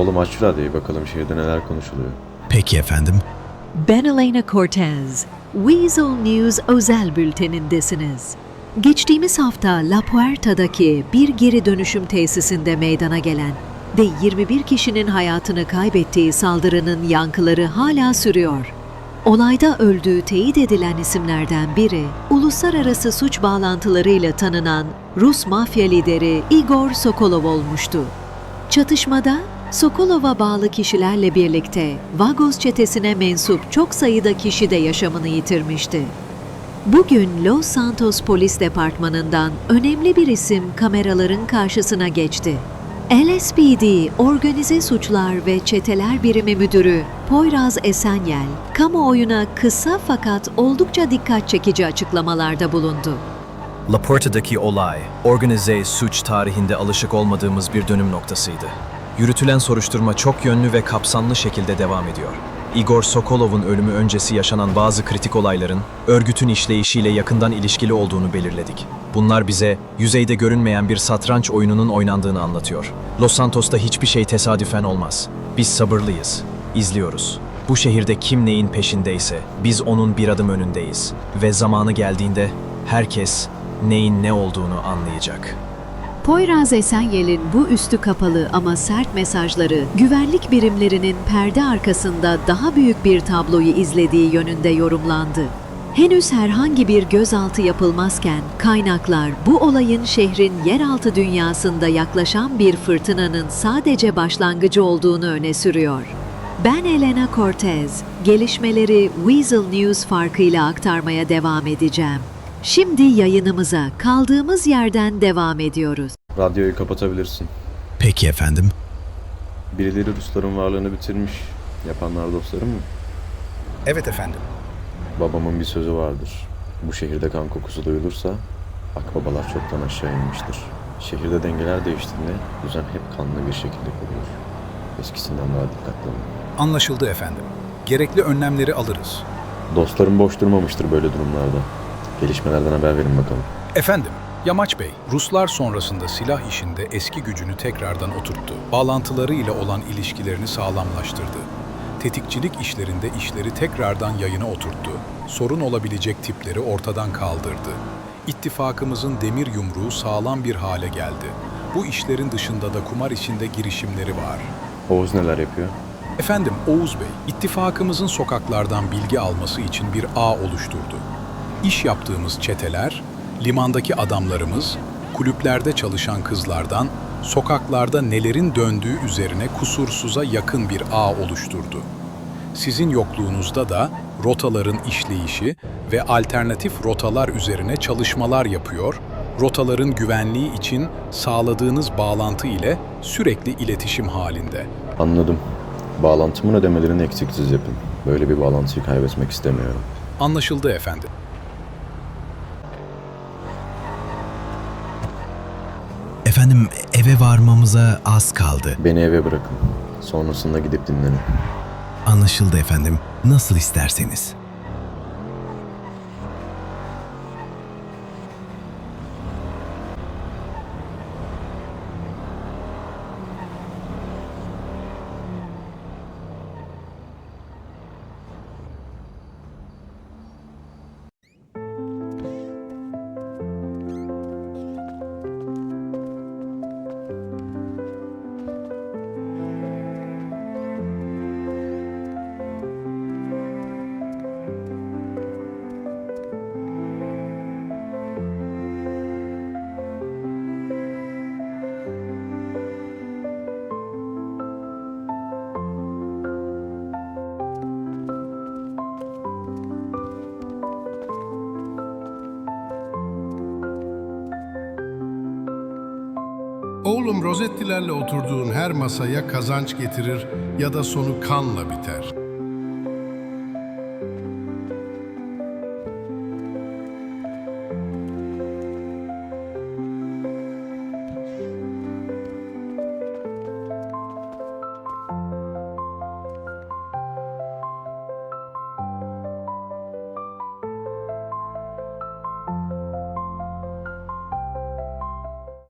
Oğlum aç şu radyoyu bakalım şehirde neler konuşuluyor. Peki efendim. Ben Elena Cortez. Weasel News özel bültenindesiniz. Geçtiğimiz hafta La Puerta'daki bir geri dönüşüm tesisinde meydana gelen ve 21 kişinin hayatını kaybettiği saldırının yankıları hala sürüyor. Olayda öldüğü teyit edilen isimlerden biri, uluslararası suç bağlantılarıyla tanınan Rus mafya lideri Igor Sokolov olmuştu. Çatışmada Sokolov'a bağlı kişilerle birlikte Vagos çetesine mensup çok sayıda kişi de yaşamını yitirmişti. Bugün Los Santos Polis Departmanı'ndan önemli bir isim kameraların karşısına geçti. LSPD Organize Suçlar ve Çeteler Birimi Müdürü Poyraz Esenyel, kamuoyuna kısa fakat oldukça dikkat çekici açıklamalarda bulundu. Laporta'daki olay, organize suç tarihinde alışık olmadığımız bir dönüm noktasıydı. Yürütülen soruşturma çok yönlü ve kapsamlı şekilde devam ediyor. Igor Sokolov'un ölümü öncesi yaşanan bazı kritik olayların örgütün işleyişiyle yakından ilişkili olduğunu belirledik. Bunlar bize yüzeyde görünmeyen bir satranç oyununun oynandığını anlatıyor. Los Santos'ta hiçbir şey tesadüfen olmaz. Biz sabırlıyız, izliyoruz. Bu şehirde kim neyin peşindeyse biz onun bir adım önündeyiz ve zamanı geldiğinde herkes neyin ne olduğunu anlayacak. Poyraz Esenyel'in bu üstü kapalı ama sert mesajları güvenlik birimlerinin perde arkasında daha büyük bir tabloyu izlediği yönünde yorumlandı. Henüz herhangi bir gözaltı yapılmazken kaynaklar bu olayın şehrin yeraltı dünyasında yaklaşan bir fırtınanın sadece başlangıcı olduğunu öne sürüyor. Ben Elena Cortez, gelişmeleri Weasel News farkıyla aktarmaya devam edeceğim. Şimdi yayınımıza kaldığımız yerden devam ediyoruz. Radyoyu kapatabilirsin. Peki efendim. Birileri Rusların varlığını bitirmiş. Yapanlar dostlarım mı? Evet efendim. Babamın bir sözü vardır. Bu şehirde kan kokusu duyulursa akbabalar çoktan aşağı inmiştir. Şehirde dengeler değiştiğinde düzen hep kanlı bir şekilde kurulur. Eskisinden daha dikkatli olun. Anlaşıldı efendim. Gerekli önlemleri alırız. Dostlarım boş durmamıştır böyle durumlarda. Gelişmelerden haber verin bakalım. Efendim, Yamaç Bey, Ruslar sonrasında silah işinde eski gücünü tekrardan oturttu. Bağlantılarıyla olan ilişkilerini sağlamlaştırdı. Tetikçilik işlerinde işleri tekrardan yayına oturttu. Sorun olabilecek tipleri ortadan kaldırdı. İttifakımızın demir yumruğu sağlam bir hale geldi. Bu işlerin dışında da kumar içinde girişimleri var. Oğuz neler yapıyor? Efendim Oğuz Bey, ittifakımızın sokaklardan bilgi alması için bir ağ oluşturdu. İş yaptığımız çeteler, limandaki adamlarımız, kulüplerde çalışan kızlardan sokaklarda nelerin döndüğü üzerine kusursuza yakın bir ağ oluşturdu. Sizin yokluğunuzda da rotaların işleyişi ve alternatif rotalar üzerine çalışmalar yapıyor, rotaların güvenliği için sağladığınız bağlantı ile sürekli iletişim halinde. Anladım. Bağlantımın ödemelerini eksiksiz yapın. Böyle bir bağlantıyı kaybetmek istemiyorum. Anlaşıldı efendim. Efendim eve varmamıza az kaldı. Beni eve bırakın. Sonrasında gidip dinlenin. Anlaşıldı efendim. Nasıl isterseniz. Oğlum Rozettilerle oturduğun her masaya kazanç getirir ya da sonu kanla biter.